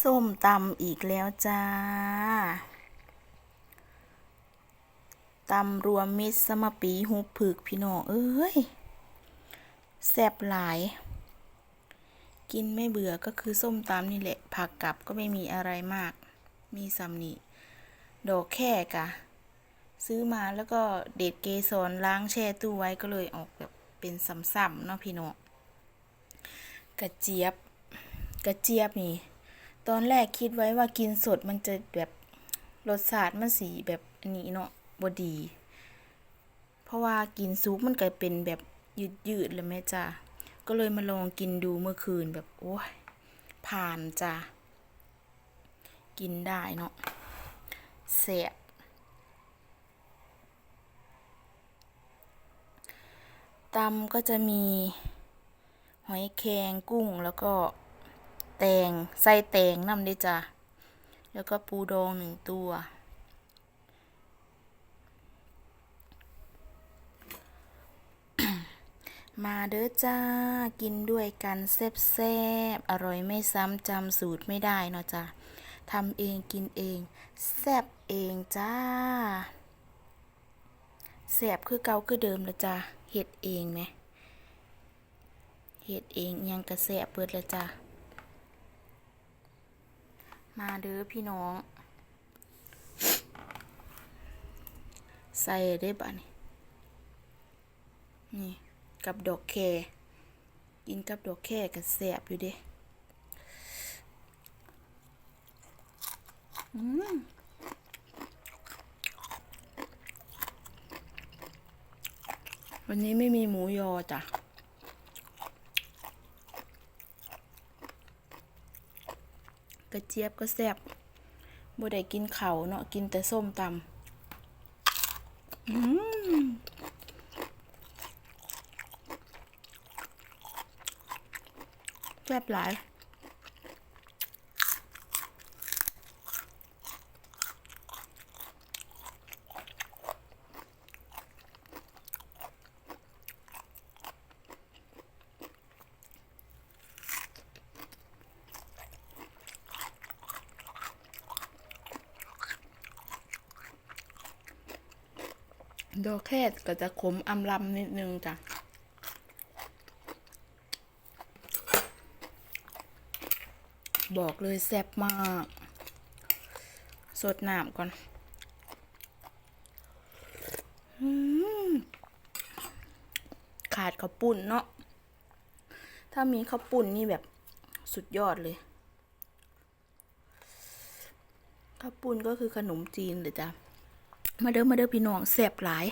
ส้มตำอีกแล้วจ้าตำรวมมิตรสมปีหูผึกพี่น้องเอ้ยแซ่บหลาย กินไม่เบื่อก็คือส้มตำนี่แหละ ผักกับก็ไม่มีอะไรมาก มีซัมนี่ดอกแค่กะ ซื้อมาแล้วก็เด็ดเกสรล้างแช่ตู้ไว้ก็เลยออกแบบเป็นซ้ำๆเนาะพี่น้องกระเจี๊ยบ กระเจี๊ยบนี่ ตอนแรกคิดไว้ว่ากินสดมันจะแบบรสชาติมันสีแบบอันนี้เนาะบดี เพราะว่ากินซุปมันก็เป็นแบบยืดๆเลยแม่จ้าก็เลยมาลองกินดูเมื่อคืนแบบโอ้ยผ่านจ้ากินได้เนาะแซ่บตำก็จะมีหอยแครงกุ้งแล้วก็ แตงใส่แตงน้ำด้จ้ะแล้วก็ปูดองหนึ่งตัว มาเด้อจ้า กินด้วยกันแซ่บๆ อร่อยไม่ซ้ำจำสูตรไม่ได้เนาะจ้ะทำเองกินเอง แซ่บเองจ้าแซ่บคือเก่าคือเดิมละจ้ะเฮ็ดเองไหมเฮ็ดเองยังกระแสะเปิดล้วจ้ะ มาเด้อพี่น้อง ใส่ได้บ่นี่นี่ กับดอกแคกินกับดอกแคกระแสบอยู่เด้อืมวันนี้ไม่มีหมูยอจ้ะ ระเจี๊ยบก็แซ่บบ่ได้กินเขาเนาะกินแต่ส้มตำอืมแซ่บหลาย ดอกแคดก็จะขมอำลำนิดนึงจ้ะบอกเลยแซ่บมาก สดน้ำก่อนอขาดข้าวปุ้นเนาะ ถ้ามีข้าวปุ้นนี่แบบสุดยอดเลย ข้าวปุ้นก็คือขนมจีนเลยจ้ะ มาเด้อมาเด้อพี่น้องแซ่บหลาย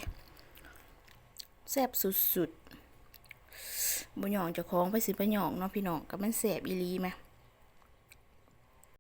แซ่บสุดๆบ่หยองจะคล้องไปสิไปหยองเนาะพี่น้องก็มันแซ่บอีลีไหม